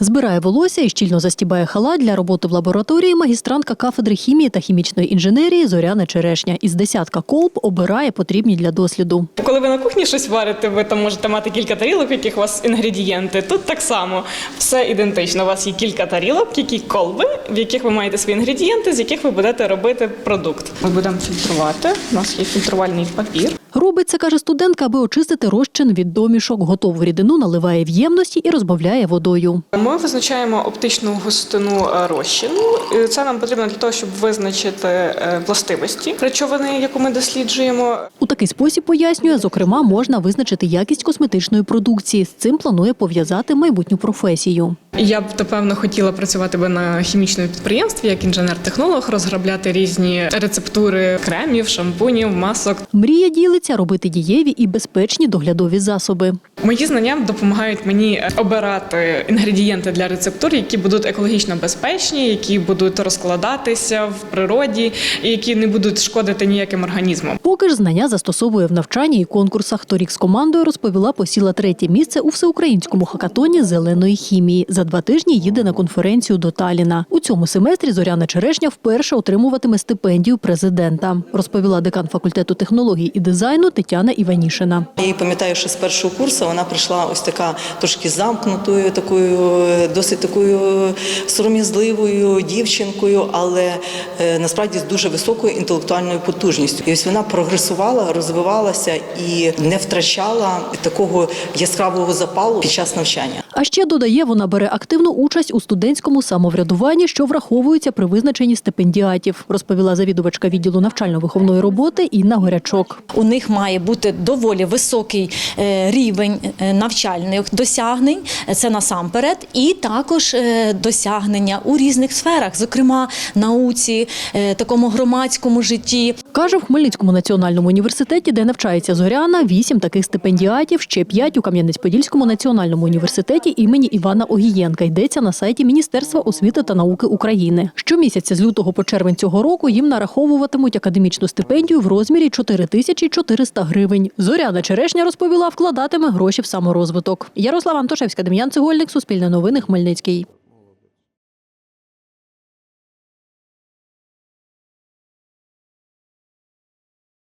Збирає волосся і щільно застібає халат для роботи в лабораторії магістрантка кафедри хімії та хімічної інженерії Зоряна Черешня. Із десятка колб обирає потрібні для досліду. Коли ви на кухні щось варите, ви там можете мати кілька тарілок, в яких у вас інгредієнти. Тут так само все ідентично. У вас є кілька тарілок, які колби, в яких ви маєте свої інгредієнти, з яких ви будете робити продукт. Ми будемо фільтрувати. У нас є фільтрувальний папір. Робить це, каже студентка, аби очистити розчин від домішок. Готову рідину наливає в ємності і розбавляє водою. Ми визначаємо оптичну густину е, розчину. Це нам потрібно для того, щоб визначити е, властивості речовини, яку ми досліджуємо. У такий спосіб пояснює, зокрема, можна визначити якість косметичної продукції. З цим планує пов'язати майбутню професію. Я б напевно хотіла працювати би на хімічному підприємстві як інженер-технолог, розробляти різні рецептури кремів, шампунів, масок. Мрія ділиться робити дієві і безпечні доглядові засоби. Мої знання допомагають мені обирати інгредієнти для рецептур, які будуть екологічно безпечні, які будуть розкладатися в природі і які не будуть шкодити ніяким організмам. Поки ж знання застосовує в навчанні і конкурсах. Торік з командою розповіла, посіла третє місце у всеукраїнському хакатоні зеленої хімії. За два тижні їде на конференцію до Таліна. У цьому семестрі Зоряна Черешня вперше отримуватиме стипендію президента, розповіла декан факультету технологій і дизайну Тетяна Іванішина. Я пам'ятаю, що з першого курсу вона прийшла ось така трошки замкнутою, такою досить такою сором'язливою дівчинкою, але е, насправді з дуже високою інтелектуальною потужністю. І ось вона прогресувала, розвивалася і не втрачала такого яскравого запалу під час навчання. А ще додає, вона бере активну участь у студентському самоврядуванні, що враховується при визначенні стипендіатів, розповіла завідувачка відділу навчально-виховної роботи Інна Горячок. У них має бути доволі високий е, рівень е, навчальних досягнень. Це насамперед, і також е, досягнення у різних сферах, зокрема науці, такому громадському житті. Каже, в Хмельницькому національному університеті, де навчається Зоряна, вісім таких стипендіатів, ще п'ять у Кам'янець-Подільському національному університеті імені Івана Огієнка. Йдеться на сайті Міністерства освіти та науки України. Щомісяця з лютого по червень цього року їм нараховуватимуть академічну стипендію в розмірі 4400 гривень. Зоряна Черешня розповіла, вкладатиме гроші в саморозвиток. Ярослава Антошевська, Дем'ян Цегольник, Суспільне новини, Хмельницький.